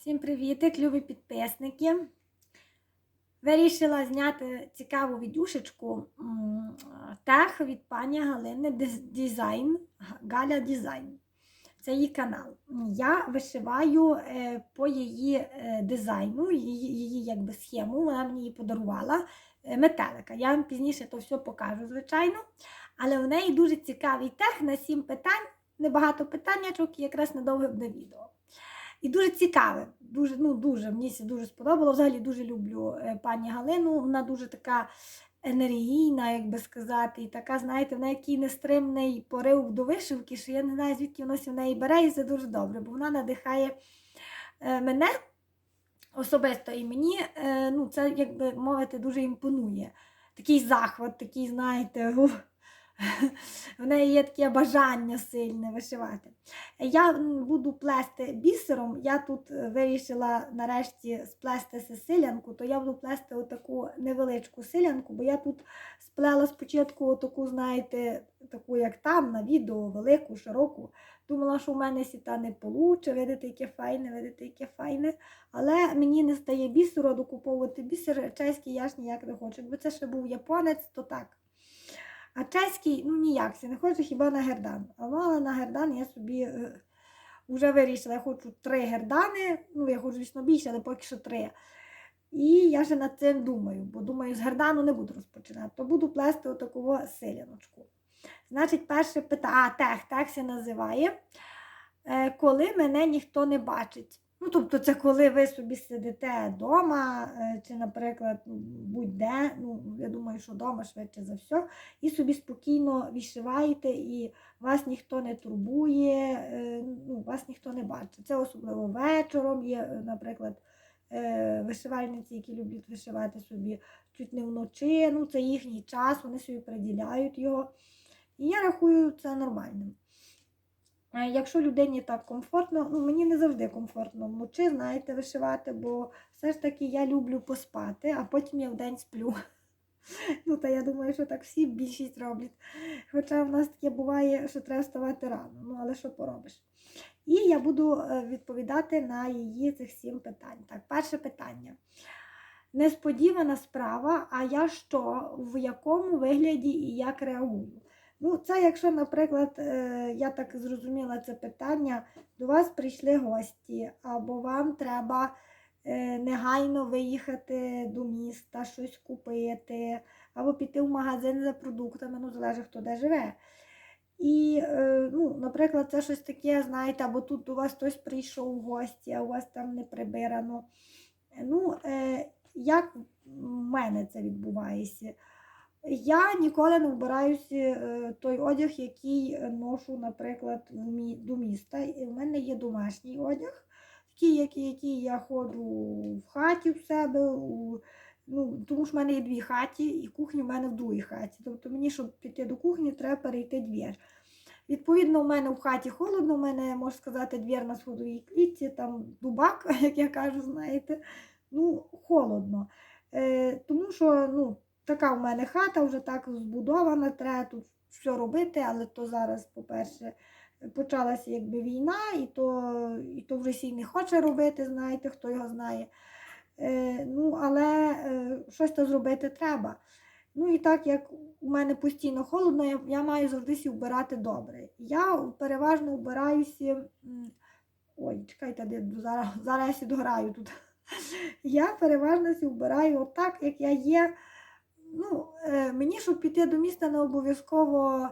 Всім привіт, любі підписники. Вирішила зняти цікаву відюшечку тех від пані Галини Дизайн, Галя Дизайн. Це її канал. Я вишиваю е, по її е, дизайну, її, її якби схему. Вона мені її подарувала е, метелика. Я вам пізніше то все покажу, звичайно. Але в неї дуже цікавий тех на сім питань, небагато питаннячок якраз недовге буде відео. І дуже цікаве. Дуже, ну, дуже, мені дуже сподобало. Взагалі дуже люблю е, пані Галину. Вона дуже така енергійна, як би сказати, і така, знаєте, в неї який нестримний порив до вишивки, що я не знаю, звідки воно в неї бере, і це дуже добре, бо вона надихає е, мене особисто і мені, е, ну, це, як би мовити, дуже імпонує. Такий захват, такий, знаєте. В неї є таке бажання сильне вишивати. Я буду плести бісером. Я тут е, вирішила нарешті сплести сесилянку, то я буду плести отаку невеличку силянку, бо я тут сплела спочатку отаку, знаєте, таку, як там, на відео, велику, широку. Думала, що в мене сіта не получе, видите, яке файне, видите, яке файне. Але мені не стає бісеру, докуповувати бісер чеський я ж ніяк не хочу. Якби це ще був японець, то так. А чеський, ну ніяк, я не хочу хіба на гердан. Але на гердан я собі е, вже вирішила, я хочу три гердани, ну я хочу, звісно, більше, але поки що три. І я ще над цим думаю, бо думаю, з гердану не буду розпочинати, то буду плести отаку силяночку. Значить, перше питання, а тех, тех се називає, е, коли мене ніхто не бачить. Ну, тобто, це коли ви собі сидите вдома, чи, наприклад, будь-де, ну, я думаю, що вдома швидше за все, і собі спокійно відшиваєте, і вас ніхто не турбує, е, ну, вас ніхто не бачить. Це особливо вечором є, е, наприклад, е, вишивальниці, які люблять вишивати собі чуть не вночі, ну, це їхній час, вони собі приділяють його. І я рахую це нормальним. Е, Якщо людині так комфортно, ну мені не завжди комфортно вночі, знаєте, вишивати, бо все ж таки я люблю поспати, а потім я вдень сплю. Ну, та я думаю, що так всі більшість роблять. Хоча в нас таке буває, що треба вставати рано, ну але що поробиш? І я буду е, відповідати на її цих сім питань. Так, перше питання. Несподівана справа, а я що, в якому вигляді і як реагую? Ну, це якщо, наприклад, е, я так зрозуміла це питання, до вас прийшли гості, або вам треба е, негайно виїхати до міста, щось купити, або піти в магазин за продуктами, ну, залежить хто де живе. І, е, ну, наприклад, це щось таке, знаєте, або тут до вас хтось прийшов в гості, а у вас там не прибирано. Ну, як в мене це відбувається? Я ніколи не вбираюся е, той одяг, який ношу, наприклад, до міста. В мене є домашній одяг, такий, який, який я ходжу в хаті в себе. У, ну, тому що в мене є дві хаті, і кухня в мене в другій хаті. Тобто мені, щоб піти до кухні, треба перейти двір. Відповідно, у мене в хаті холодно, у мене, можна сказати, двір на сходовій клітці, там дубак, як я кажу, знаєте, ну, холодно. Е, тому що, ну, така в мене хата вже так збудована, треба тут все робити, але то зараз, по-перше, почалася якби війна, і то, і то вже сій не хоче робити, знаєте, хто його знає. Е, ну, але е, щось то зробити треба. Ну і так як у мене постійно холодно, я, я маю завжди вбирати добре. Я переважно вбираюся. Ой, чекайте, де- зараз, зараз я сі дограю тут. Я переважно вбираю отак, як я є. Ну, е, мені, щоб піти до міста, не обов'язково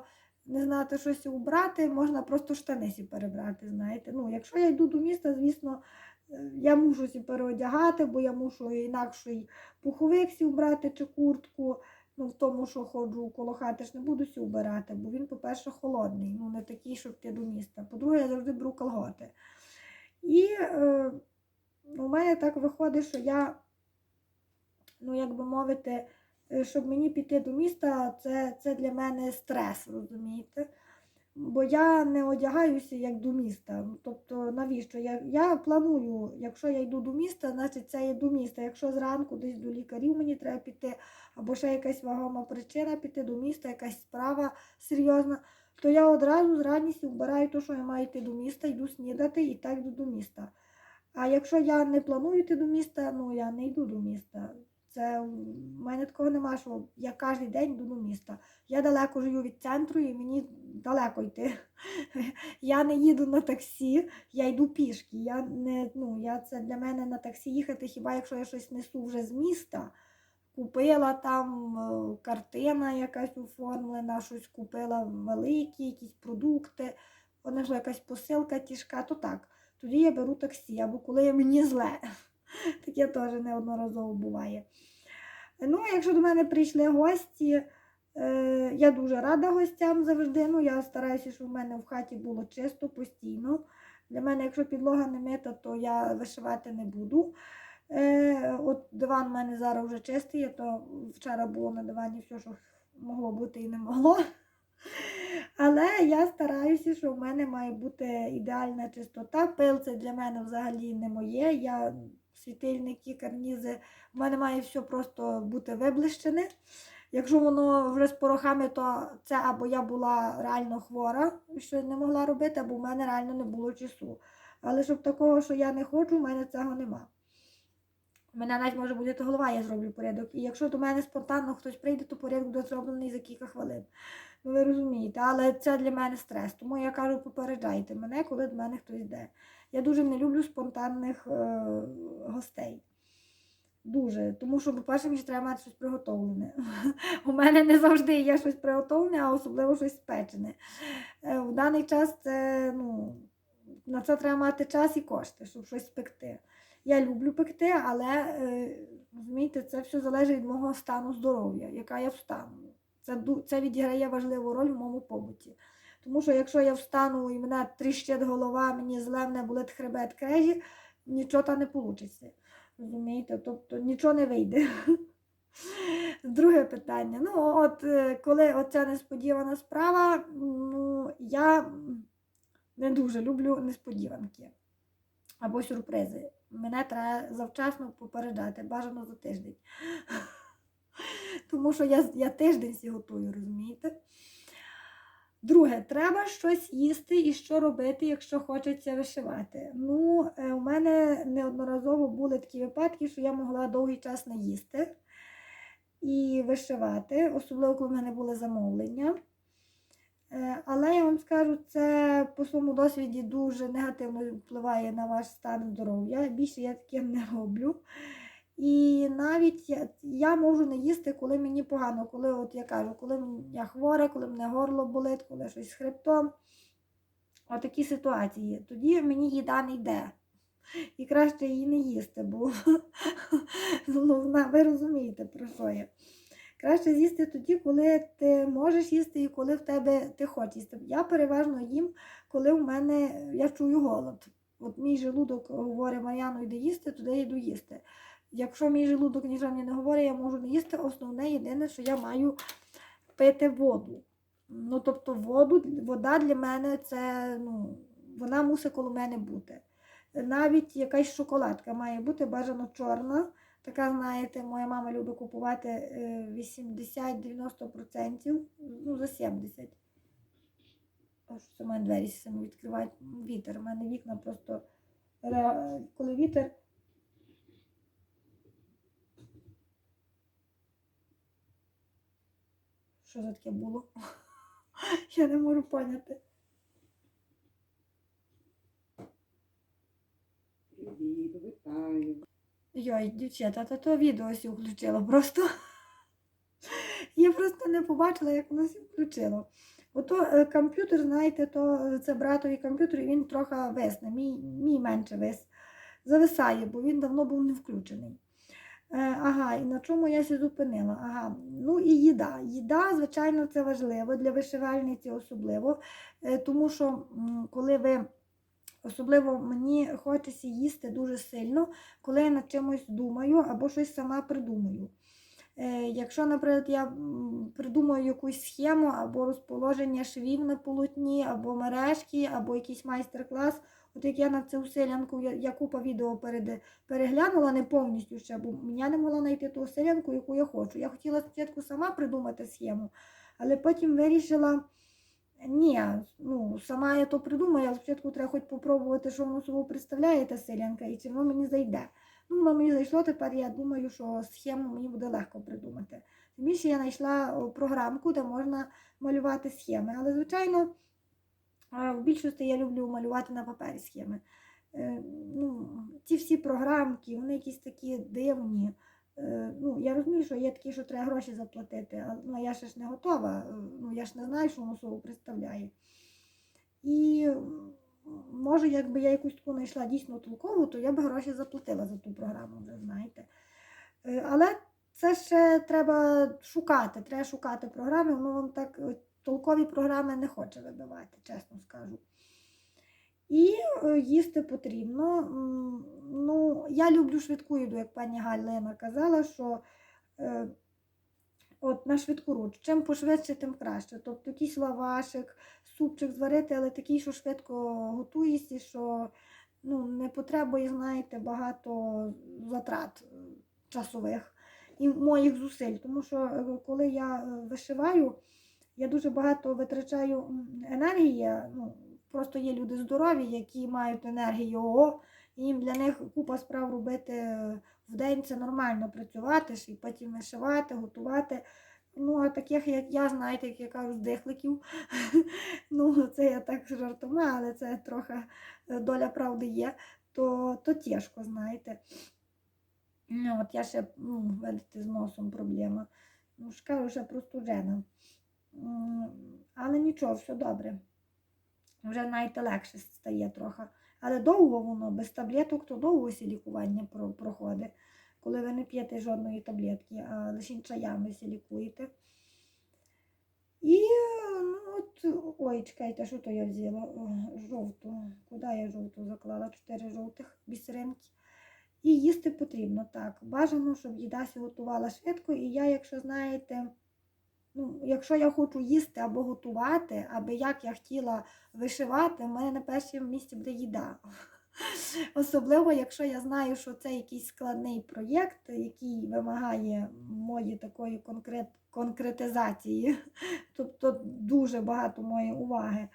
не знати щось убрати, можна просто штани сі перебрати, знаєте. Ну, якщо я йду до міста, звісно, е, я мушу сі переодягати, бо я мушу інакший пуховик сі вбрати чи куртку. Ну, в тому, що ходжу коло хати, ж не буду сі вбирати, бо він, по-перше, холодний, ну не такий, щоб йти до міста. По-друге, я завжди беру колготи. І е, у мене так виходить, що я, ну, як би мовити, щоб мені піти до міста, це, це для мене стрес, розумієте? Бо я не одягаюся як до міста. Тобто, навіщо? Я, я планую, якщо я йду до міста, значить це є до міста. Якщо зранку десь до лікарів мені треба піти, або ще якась вагома причина піти до міста, якась справа серйозна, то я одразу з радістю вбираю те, що я маю йти до міста, йду снідати і так йду до міста. А якщо я не планую йти до міста, ну я не йду до міста. Це в мене такого нема, що я кожен день йду до міста. Я далеко живу від центру і мені далеко йти. Я не їду на таксі, я йду пішки. Я не, ну, я, це для мене на таксі їхати, хіба якщо я щось несу вже з міста. Купила там е, картина якась оформлена, щось купила великі, якісь продукти, вона ж якась посилка тяжка, то так. Тоді я беру таксі, або коли мені зле. Таке теж неодноразово буває. Ну, якщо до мене прийшли гості, е, я дуже рада гостям завжди. Ну, я стараюся, щоб в мене в хаті було чисто постійно. Для мене, якщо підлога не мита, то я вишивати не буду. Е, от диван в мене зараз вже чистий, а то вчора було на дивані все, що могло бути і не могло. Але я стараюся, що в мене має бути ідеальна чистота. Пил це для мене взагалі не моє. Я світильники, карнізи, в мене має все просто бути виблищене. Якщо воно вже з порохами, то це або я була реально хвора, що не могла робити, або в мене реально не було часу. Але щоб такого, що я не хочу, в мене цього нема. У мене навіть може бути голова, я зроблю порядок. І якщо до мене спонтанно хтось прийде, то порядок буде зроблений за кілька хвилин. Ну, ви розумієте, але це для мене стрес. Тому я кажу, попереджайте мене, коли до мене хтось йде. Я дуже не люблю спонтанних е, гостей. Дуже. Тому що, по-перше, мені треба мати щось приготовлене. У мене не завжди є щось приготовлене, а особливо щось спечене. Е, в даний час це, ну, на це треба мати час і кошти, щоб щось спекти. Я люблю пекти, але е, розумієте, це все залежить від мого стану здоров'я, яка я встану. Це, це відіграє важливу роль в моєму побуті. Тому що якщо я встану і мене тріщить голова, мені зле, мене болить хребет крежі, нічого та не вийде. Розумієте? Тобто нічого не вийде. Друге питання. Ну, от е, коли оця несподівана справа, ну, я не дуже люблю несподіванки або сюрпризи. Мене треба завчасно попереджати, бажано за тиждень. Тому що я, я тиждень сі готую, розумієте? Друге, треба щось їсти і що робити, якщо хочеться вишивати. Ну, е, у мене неодноразово були такі випадки, що я могла довгий час не їсти і вишивати, особливо коли в мене були замовлення. Е, Але я вам скажу, це по своєму досвіді дуже негативно впливає на ваш стан здоров'я. Більше я таким не роблю. І навіть я, я можу не їсти, коли мені погано, коли от я кажу, коли я хвора, коли мене горло болить, коли щось з хребтом. Отакі ситуації. Тоді мені їда не йде. І краще її не їсти, бо ну, ви розумієте, про що я. Краще з'їсти тоді, коли ти можеш їсти і коли в тебе ти хочеш їсти. Я переважно їм, коли в мене я чую голод. От мій желудок говорить, Мар'яно, йди їсти, туди йду їсти. Якщо мій желудок нічого мені не говорить, я можу не їсти. Основне єдине, що я маю пити воду. Ну, тобто, воду, вода для мене це, ну, вона мусить коло мене бути. Навіть якась шоколадка має бути бажано чорна. Така, знаєте, моя мама любить купувати е, 80-90%, ну, за 70. Ось це мене двері самі відкривають вітер. У мене вікна просто, коли вітер. Що за таке було? Я не можу поняти. Привіт, вітаю. Йой, дівчата, та то відео сі включило просто. Я просто не побачила, як воно сі включило. Ото е, комп'ютер, знаєте, то це братовий комп'ютер, і він трохи висне, мій, мій менше вис. Зависає, бо він давно був не включений. Е, ага, і на чому я сі зупинила? Ага, ну і їда. Їда, звичайно, це важливо для вишивальниці особливо, е, тому що м, коли ви, особливо мені хочеться їсти дуже сильно, коли я над чимось думаю або щось сама придумаю. Е, Якщо, наприклад, я придумаю якусь схему або розположення швів на полотні, або мережки, або якийсь майстер-клас, от як я на цю селянку, я, купа відео переглянула не повністю ще, бо я не могла знайти ту селянку, яку я хочу. Я хотіла спочатку сама придумати схему, але потім вирішила Ні, ну сама я то придумаю, спочатку треба хоч попробувати, що воно собою представляє та селянка, і чи воно мені зайде. Ну, воно мені зайшло, тепер я думаю, що схему мені буде легко придумати. Тим більше я знайшла програмку, де можна малювати схеми. Але, звичайно, в більшості я люблю малювати на папері схеми. Е, ну, ці всі програмки, вони якісь такі дивні. Е, ну, я розумію, що є такі, що треба гроші заплатити, але ну, я ще ж не готова, е, ну, я ж не знаю, що воно представляє. І може, якби я якусь таку знайшла дійсно толкову, то я б гроші заплатила за ту програму, вже знаєте. Е, Але це ще треба шукати, треба шукати програми, воно вам так толкові програми не хоче вибивати, чесно скажу. І е, їсти потрібно. Ну, я люблю швидку їду, як пані Галина казала, що е, от на швидку руч, чим пошвидше, тим краще. Тобто якийсь лавашик, супчик зварити, але такий, що швидко готуєшся, що ну, не потребує, знаєте, багато затрат е, часових і моїх зусиль. Тому що е, коли я вишиваю, я дуже багато витрачаю енергії. Ну, просто є люди здорові, які мають енергію. О, і їм для них купа справ робити в день це нормально працювати і потім вишивати, готувати. Ну, а таких, як я, знаєте, як я кажу, здихликів. ну, це я так жартома, але це трохи е, доля правди є, то, то тяжко, знаєте. Ну, от я ще, ну, видите, з носом проблема. Ну, ж кажу, ще простуджена. М, Але нічого, все добре. Вже навіть легше стає трохи. Але довго воно, без таблеток, то довго всі лікування проходить, коли ви не п'єте жодної таблетки, а лише чаями всі лікуєте. І ну, от, ой, чекайте, що то я взяла? Жовту. Куди я жовту заклала? Чотири жовтих бісеринки. І їсти потрібно так. Бажано, щоб їдася готувала швидко. І я, якщо знаєте, ну, якщо я хочу їсти або готувати, або як я хотіла вишивати, в мене на першому місці буде їда. Особливо, якщо я знаю, що це якийсь складний проєкт, який вимагає моєї такої конкрет, конкретизації, тобто дуже багато моєї уваги.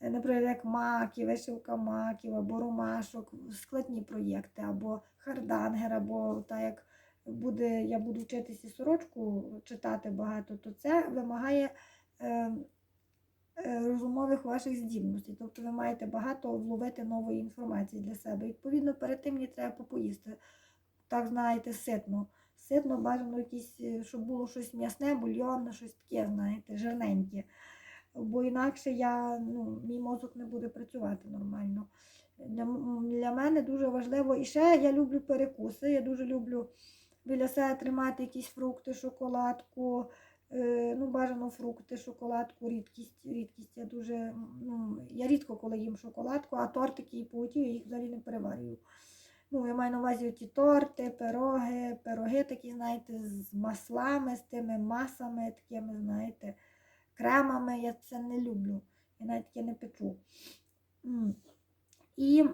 Наприклад, як маки, вишивка маків, або ромашок, складні проєкти, або хардангер, або так як буде, я буду вчитися сорочку читати багато, то це вимагає е, е, розумових ваших здібностей. Тобто ви маєте багато вловити нової інформації для себе. Відповідно, перед тим мені треба попоїсти. Так знаєте, ситно. Ситно бажано якісь, е, щоб було щось м'ясне, бульйонне, щось таке, знаєте, жирненьке. Бо інакше я, ну, мій мозок не буде працювати нормально. Для, для мене дуже важливо. І ще я люблю перекуси. Я дуже люблю біля себе тримати якісь фрукти, шоколадку. Е, ну, бажано фрукти, шоколадку, рідкість. рідкість. Я дуже, ну, я рідко коли їм шоколадку, а тортики і паутів я їх взагалі не переварюю. Ну, я маю на увазі ті торти, пироги, пироги такі, знаєте, з маслами, з тими масами, такими, знаєте, кремами. Я це не люблю. Я навіть таке не печу. І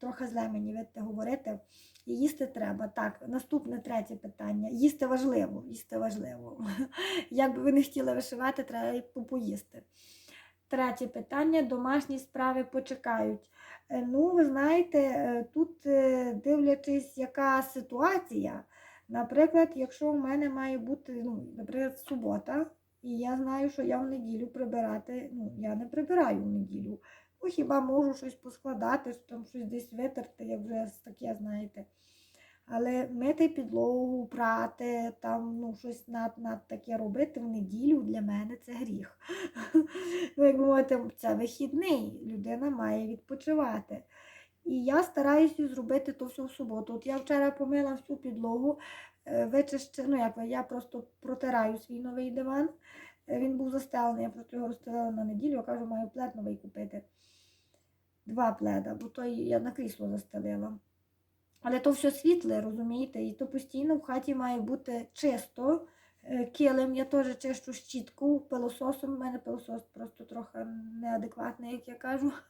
трохи зле мені видите, говорити. І їсти треба. Так, наступне третє питання. Їсти важливо. Їсти важливо. Як би ви не хотіли вишивати, треба і попоїсти. Третє питання: домашні справи почекають. Е, Ну, ви знаєте, е, тут е, дивлячись, яка ситуація. Наприклад, якщо в мене має бути, ну, наприклад, субота, і я знаю, що я в неділю прибирати, ну, я не прибираю в неділю. Ну, хіба можу щось поскладати, там щось десь витерти, як вже таке, знаєте. Але мити підлогу, прати, там ну, щось над, над таке робити в неділю для мене це гріх. ну, як ви мовите, це вихідний, людина має відпочивати. І я стараюся зробити то все в суботу. От я вчора помила всю підлогу, е, вичищу, ну як я просто протираю свій новий диван. Е, Він був застелений, я просто його розстелила на неділю, я кажу, маю плед новий купити. Два пледа, бо той я на крісло застелила. Але то все світле, розумієте, і то постійно в хаті має бути чисто. Е, Килим я теж чищу щітку пилососом. У мене пилосос просто трохи неадекватний, як я кажу.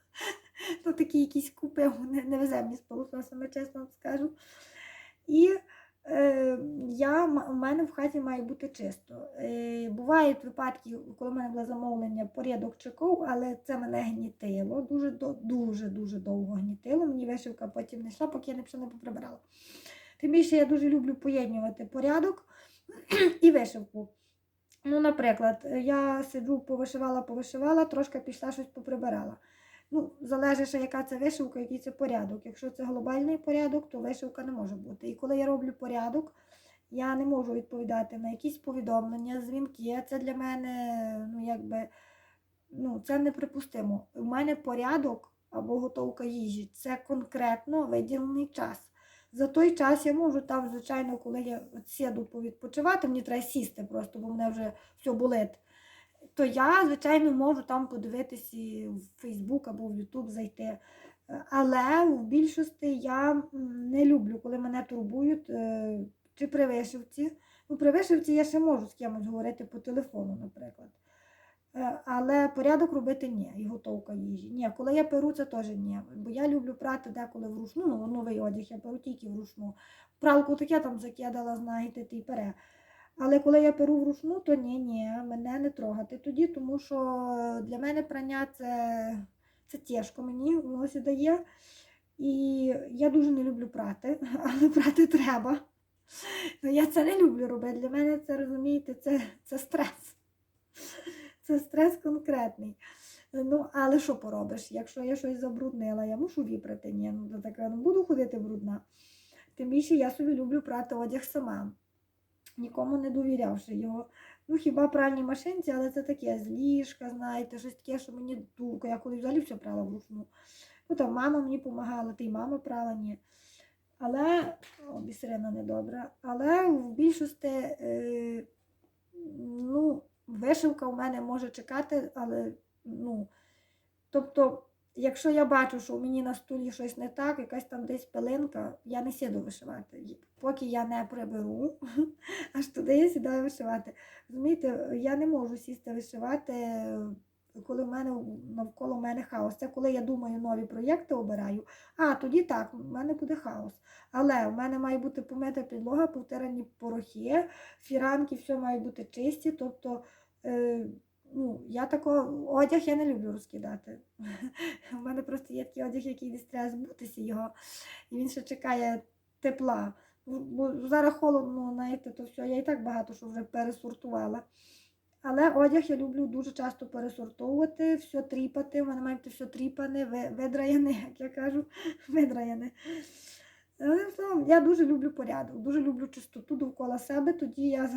Ну, такий якийсь купив, не, везе мені з пилососами, чесно скажу. І я, м- у мене в хаті має бути чисто. Е, бувають випадки, коли в мене було замовлення порядок чекав, але це мене гнітило. Дуже, дуже, дуже довго гнітило. Мені вишивка потім не йшла, поки я не все не поприбирала. Тим більше я дуже люблю поєднувати порядок і вишивку. Ну, наприклад, я сиджу, повишивала, повишивала, трошки пішла щось поприбирала. Ну, залежить, ще, яка це вишивка, який це порядок. Якщо це глобальний порядок, то вишивка не може бути. І коли я роблю порядок, я не можу відповідати на якісь повідомлення, дзвінки. Це для мене, ну, якби, ну, це неприпустимо. У мене порядок або готовка їжі це конкретно виділений час. За той час я можу там, звичайно, коли я сіду повідпочивати, мені треба сісти просто, бо мене вже все болить. То я, звичайно, можу там подивитися в Фейсбук або в Ютуб зайти. Е, Але в більшості я не люблю, коли мене турбують е, чи при вишивці. Ну, при вишивці я ще можу з кимось говорити по телефону, наприклад. Е, Але порядок робити ні, і готовка їжі. Ні, коли я перу, це теж ні. Бо я люблю прати деколи вручну, ну, новий одяг, я перу тільки вручну. Пралку таке там закидала, знаєте, ти пере. Але коли я перу вручну, то ні, ні, мене не трогати тоді, тому що для мене прання це, це тяжко мені, воно сідає. І я дуже не люблю прати, але прати треба. Ну, я це не люблю робити. Для мене це, розумієте, це, це стрес. Це стрес конкретний. Ну, але що поробиш? Якщо я щось забруднила, я мушу віпрати. Ні, ну то таке, ну буду ходити брудна. Тим більше я собі люблю прати одяг сама, нікому не довірявши його. Ну, хіба пральній машинці, але це таке з ліжка, знаєте, щось таке, що мені дурко. Я коли взагалі все прала вручну. Ну там мама мені допомагала, та й мама прала, ні. Але о, бісерина недобра. Але в більшості, е, ну, вишивка у мене може чекати, але ну, тобто, якщо я бачу, що у мені на столі щось не так, якась там десь пилинка, я не сіду вишивати. Поки я не приберу, аж туди я сідаю вишивати. Розумієте, я не можу сісти вишивати, коли в мене навколо мене хаос. Це коли я думаю, нові проєкти обираю. А, тоді так, в мене буде хаос. Але в мене має бути помита підлога, повтирані порохи, фіранки, все має бути чисті. Тобто, е, ну, я такого одяг я не люблю розкидати. У мене просто є такий одяг, який десь треба збутися його, і він ще чекає тепла. Бо зараз холодно, знаєте, то все, я і так багато що вже пересортувала. Але одяг я люблю дуже часто пересортовувати, все тріпати. У мене має все тріпане, ви- видраяне, як я кажу, видраяне. Я дуже люблю порядок, дуже люблю чистоту довкола себе. Тоді я,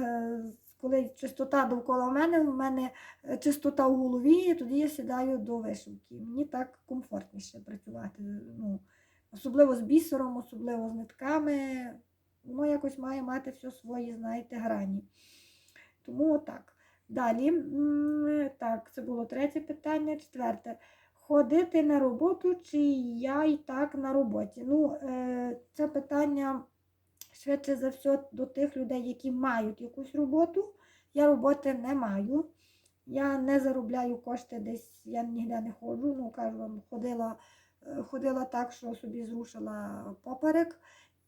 коли чистота довкола мене, у мене е, чистота в голові, тоді я сідаю до вишивки. Мені так комфортніше працювати. Ну, особливо з бісером, особливо з нитками. Воно якось має мати все свої, знаєте, грані. Тому отак. Далі, так, це було третє питання. Четверте. Ходити на роботу, чи я і так на роботі? Ну, е, це питання швидше за все до тих людей, які мають якусь роботу. Я роботи не маю. Я не заробляю кошти десь, я ніде не ходжу. Ну, кажу вам, ходила, е, ходила так, що собі зрушила поперек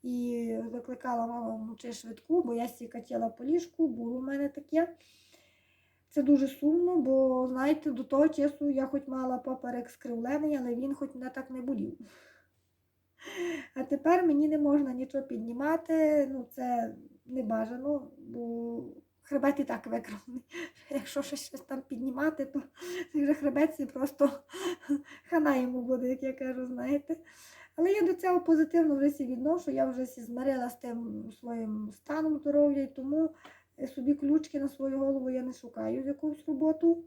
і викликала мама вночі швидку, бо я сікатіла по ліжку, було в мене таке. Це дуже сумно, бо, знаєте, до того часу я хоч мала поперек скривлений, але він хоч мене так не болів. А тепер мені не можна нічого піднімати, ну це не бажано, бо хребет і так викривлений. Якщо щось, щось там піднімати, то вже хребець просто хана йому буде, як я кажу, знаєте. Але я до цього позитивно вже всі відношу, я вже всі змирила з тим своїм станом здоров'я, і тому е, собі ключки на свою голову я не шукаю якусь роботу.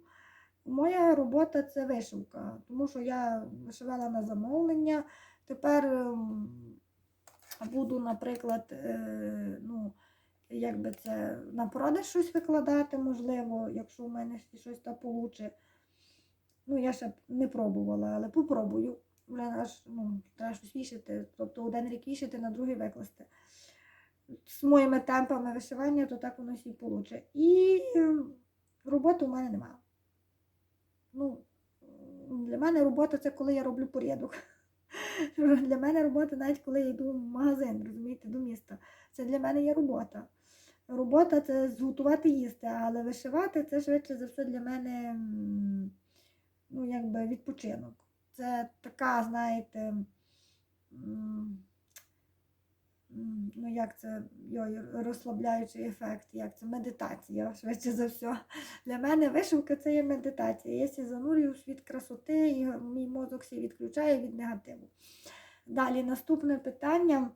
Моя робота це вишивка, тому що я вишивала на замовлення. Тепер ем, буду, наприклад, е, ну, як би це на продаж щось викладати, можливо, якщо в мене щось там получить. Ну, я ще не пробувала, але попробую. Вже аж ну, треба щось вішати, тобто один рік вішати, на другий викласти. З моїми темпами вишивання, то так воно всі получить. І ем, роботи у мене немає. Ну, для мене робота це коли я роблю порядок. Для мене робота, навіть коли я йду в магазин, розумієте, до міста. Це для мене є робота. Робота це зготувати їсти, але вишивати це швидше за все для мене ну, якби відпочинок. Це така, знаєте, ну як це йой, розслабляючий ефект, як це медитація, швидше за все. Для мене вишивка це є медитація. Я сі занурюю в світ красоти, і мій мозок всі відключає від негативу. Далі наступне питання.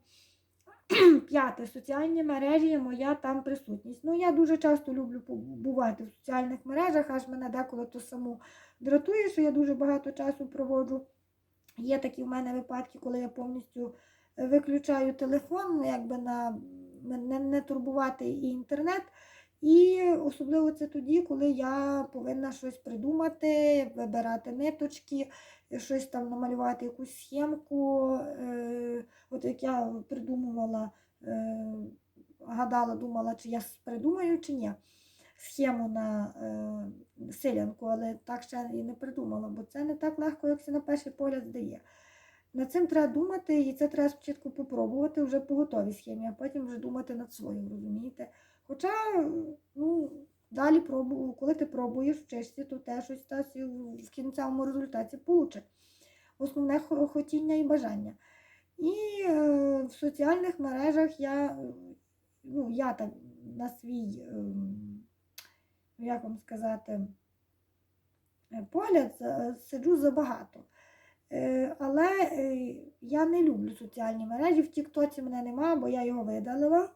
П'яте. Соціальні мережі, моя там присутність. Ну, я дуже часто люблю побувати в соціальних мережах, аж мене деколи то саму дратує, що я дуже багато часу проводжу. Є такі в мене випадки, коли я повністю виключаю телефон, ну, якби на не, не турбувати і інтернет. І особливо це тоді, коли я повинна щось придумати, вибирати ниточки, щось там намалювати, якусь схемку. Е, от як я придумувала, е, гадала, думала, чи я придумаю, чи ні. Схему на е, селянку, але так ще і не придумала, бо це не так легко, як це на перший погляд здає. Над цим треба думати, і це треба спочатку попробувати вже по готовій схемі, а потім вже думати над своїм, розумієте? Хоча, ну, далі пробую, коли ти пробуєш вчишся, то теж щось в кінцевому результаті получить. Основне хотіння і бажання. І е, в соціальних мережах я, е, ну, я так на свій, ну, як вам сказати, е, погляд сиджу забагато. Е, Але е, я не люблю соціальні мережі. В Тіктоці мене нема, бо я його видалила.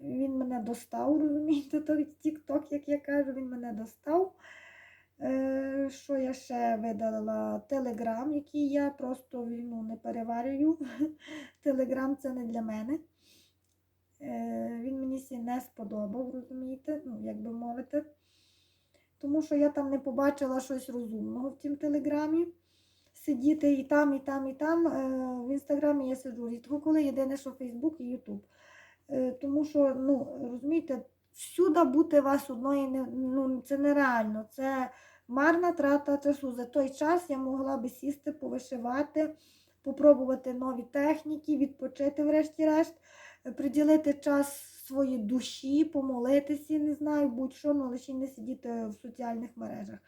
Він мене достав, розумієте, той Тікток, як я кажу, він мене достав. Е, Що я ще видалила? Телеграм, який я просто ну, не переварюю. Телеграм це не для мене. Він мені сі не сподобав, розумієте, ну, як би мовити. Тому що я там не побачила щось розумного в тім телеграмі. Сидіти і там, і там, і там. Е, В інстаграмі я сиджу рідко коли єдине, що Фейсбук і Ютуб. Е, Тому що, ну, розумієте, всюди бути вас одної ну, це нереально. Це марна трата часу. За той час я могла би сісти, повишивати, попробувати нові техніки, відпочити, врешті-решт, е, приділити час своїй душі, помолитися, не знаю, будь-що, ну, лише не сидіти в соціальних мережах.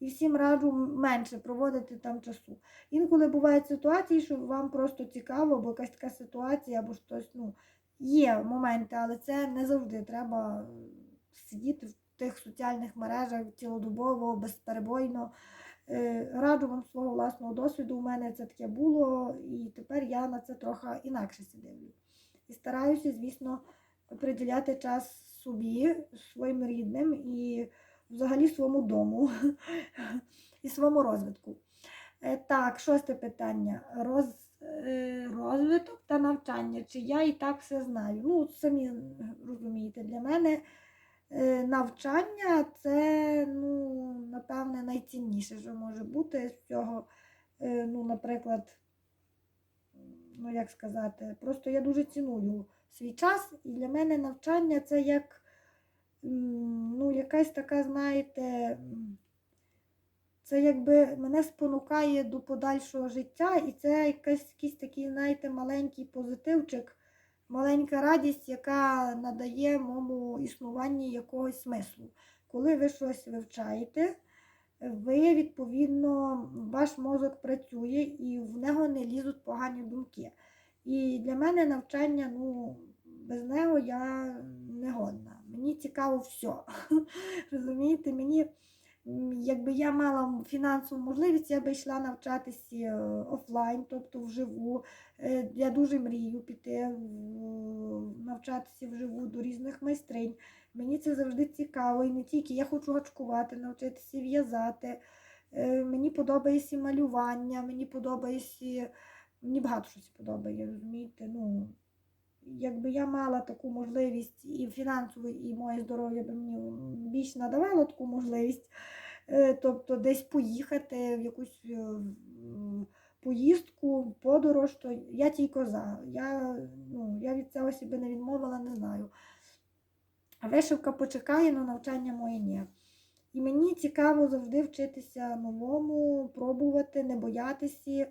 І всім раджу менше проводити там часу. Інколи бувають ситуації, що вам просто цікаво, або якась така ситуація, або щось, ну, є моменти, але це не завжди треба е, сидіти в тих соціальних мережах цілодобово, безперебойно. Е, Раджу вам свого власного досвіду. У мене це таке було, і тепер я на це трохи інакше дивлю. І стараюся, звісно, приділяти час собі, своїм рідним і взагалі своєму дому і своєму розвитку. Е, Так, шосте питання. Роз, е, розвиток та навчання. Чи я і так все знаю? Ну, самі розумієте, для мене е, навчання це, ну, напевне, найцінніше, що може бути з цього. Ну, наприклад, ну як сказати, просто я дуже ціную свій час, і для мене навчання це як ну, якась така, знаєте, це якби мене спонукає до подальшого життя, і це якась, якийсь такий, знаєте, маленький позитивчик, маленька радість, яка надає моєму існуванні якогось смислу. Коли ви щось вивчаєте, ви, відповідно, ваш мозок працює і в нього не лізуть погані думки. І для мене навчання, ну, без нього я не годна. Цікаво все. Розумієте, мені, якби я мала фінансову можливість, я би йшла навчатися е, офлайн, тобто вживу. Е, Я дуже мрію піти навчатися вживу до різних майстринь. Мені це завжди цікаво. І не тільки я хочу гачкувати, навчитися в'язати. Е, Мені подобається малювання, мені подобається. Мені багато щось подобає, розумієте? Ну, якби я мала таку можливість і фінансову, і моє здоров'я би мені більш надавало таку можливість, е, тобто десь поїхати в якусь е, поїздку, подорож, то я тільки за. Я, ну, я від цього себе не відмовила, не знаю. Вишивка почекає, але навчання моє ні. І мені цікаво завжди вчитися новому, пробувати, не боятися.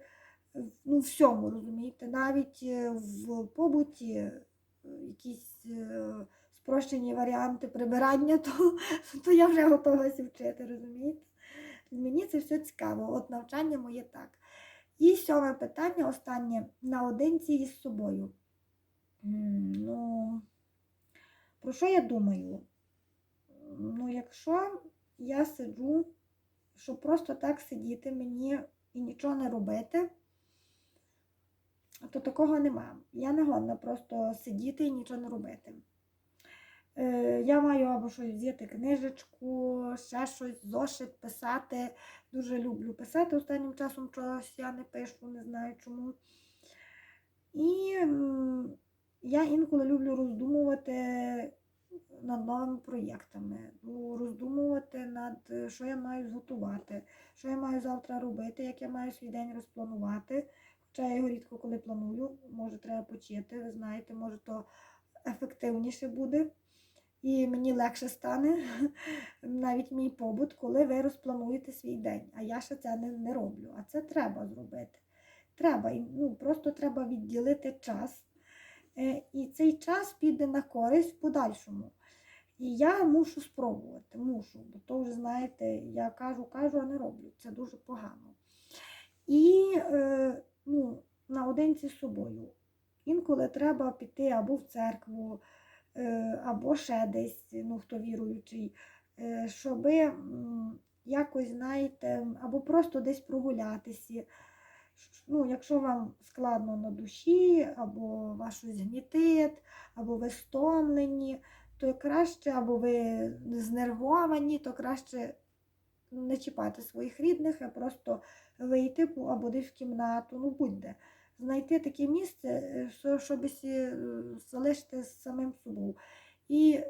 Ну, всьому, розумієте, навіть е, в побуті е, якісь е, спрощені варіанти прибирання, то, то я вже готова вчити, розумієте? Мені це все цікаво. От навчання моє так. І сьоме питання, останнє наодинці із собою. Ну, про що я думаю? Ну, якщо я сиджу, щоб просто так сидіти мені і нічого не робити, то такого нема. Я не годна просто сидіти і нічого не робити. Е, Я маю або щось взяти книжечку, ще щось, зошит, писати. Дуже люблю писати. Останнім часом чогось я не пишу, не знаю чому. І я інколи люблю роздумувати над новими проєктами, ну, роздумувати над е, що я маю зготувати, що я маю завтра робити, як я маю свій день розпланувати. Я його рідко коли планую, може треба почити, ви знаєте, може то ефективніше буде. І мені легше стане навіть мій побут, коли ви розплануєте свій день. А я ще це не, не роблю. А це треба зробити. Треба, ну, просто треба відділити час. Е, І цей час піде на користь в подальшому. І я мушу спробувати, мушу, бо то вже, знаєте, я кажу, кажу, а не роблю. Це дуже погано. І е, ну, наодинці з собою. Інколи треба піти або в церкву, е, або ще десь, ну, хто віруючий, е, щоб якось, знаєте, або просто десь прогулятися. Ну, якщо вам складно на душі, або вас щось гнітить, або ви стомлені, то краще, або ви знервовані, то краще не чіпати своїх рідних, а просто вийти або десь в кімнату, ну будь-де. Знайти таке місце, е, щоб е, залишити самим собою. І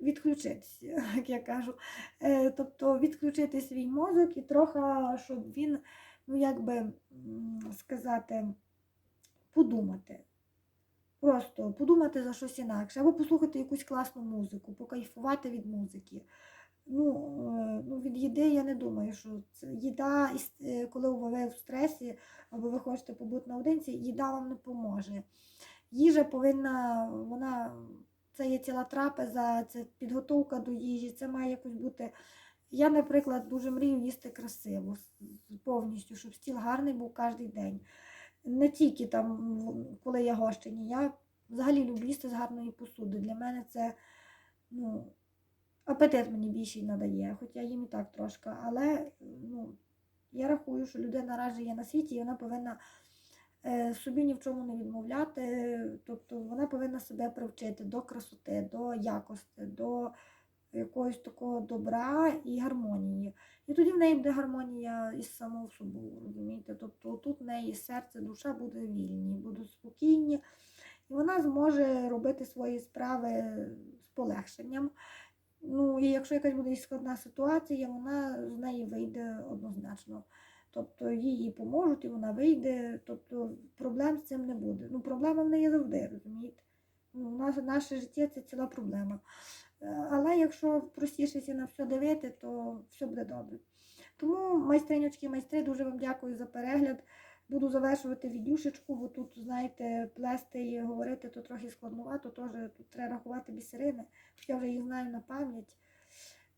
відключитися, як я кажу. Е, Тобто відключити свій мозок і трохи, щоб він, ну як би сказати, подумати. Просто подумати за щось інакше, або послухати якусь класну музику, покайфувати від музики. Ну, е, ну, від їди я не думаю, що це їда, е, коли ви в стресі, або ви хочете побути наодинці, їда вам не поможе. Їжа повинна, вона, це є ціла трапеза, це підготовка до їжі, це має якось бути. Я, наприклад, дуже мрію їсти красиво, повністю, щоб стіл гарний був кожен день. Не тільки там, коли я гощені, я взагалі люблю їсти з гарної посуди. Для мене це ну, апетит мені більший надає, хоча їм і так трошки. Але ну, я рахую, що людина раз є на світі, і вона повинна е, собі ні в чому не відмовляти. Тобто вона повинна себе привчити до красоти, до якості, до якогось такого добра і гармонії. І тоді в неї буде гармонія із самою собою, розумієте? Тобто тут в неї серце, душа буде вільні, будуть спокійні, і вона зможе робити свої справи з полегшенням. Ну, і якщо якась буде складна ситуація, вона з неї вийде однозначно. Тобто їй поможуть, і вона вийде. Тобто проблем з цим не буде. Ну, проблема в неї завжди, розумієте? Ну, нас, наше життя це ціла проблема. Е, Але якщо простішеся на все дивити, то все буде добре. Тому, майстринючки, майстри, дуже вам дякую за перегляд. Буду завершувати відюшечку, бо тут, знаєте, плести і говорити то трохи складнувато, теж тут треба рахувати бісерини, хоча вже їх знаю на пам'ять.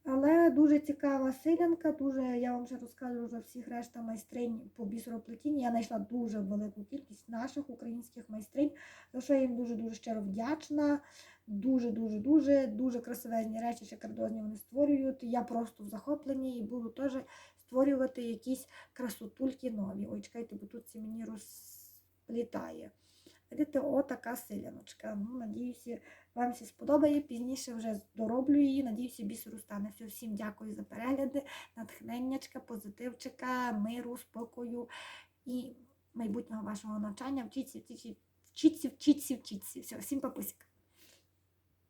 Але дуже цікава силянка, дуже, я вам вже розказую вже всіх решта майстринь по бісероплетінні. Я знайшла дуже велику кількість наших українських майстринь, за що я їм дуже-дуже щиро вдячна. Дуже-дуже дуже дуже красивезні речі, шикардозні вони створюють. Я просто в захопленні і буду теж створювати якісь красотульки нові. Ой, чекайте, бо тут це мені розплітає. Видите, отака силяночка. Ну, надіюся, вам всі сподобає. Пізніше вже дороблю її. Надіюся, бісеру стане. Все, всім дякую за перегляди, натхненнячка, позитивчика, миру, спокою і майбутнього вашого навчання. Вчіться, вчіться, вчіться, вчіться. Все, всім папусік.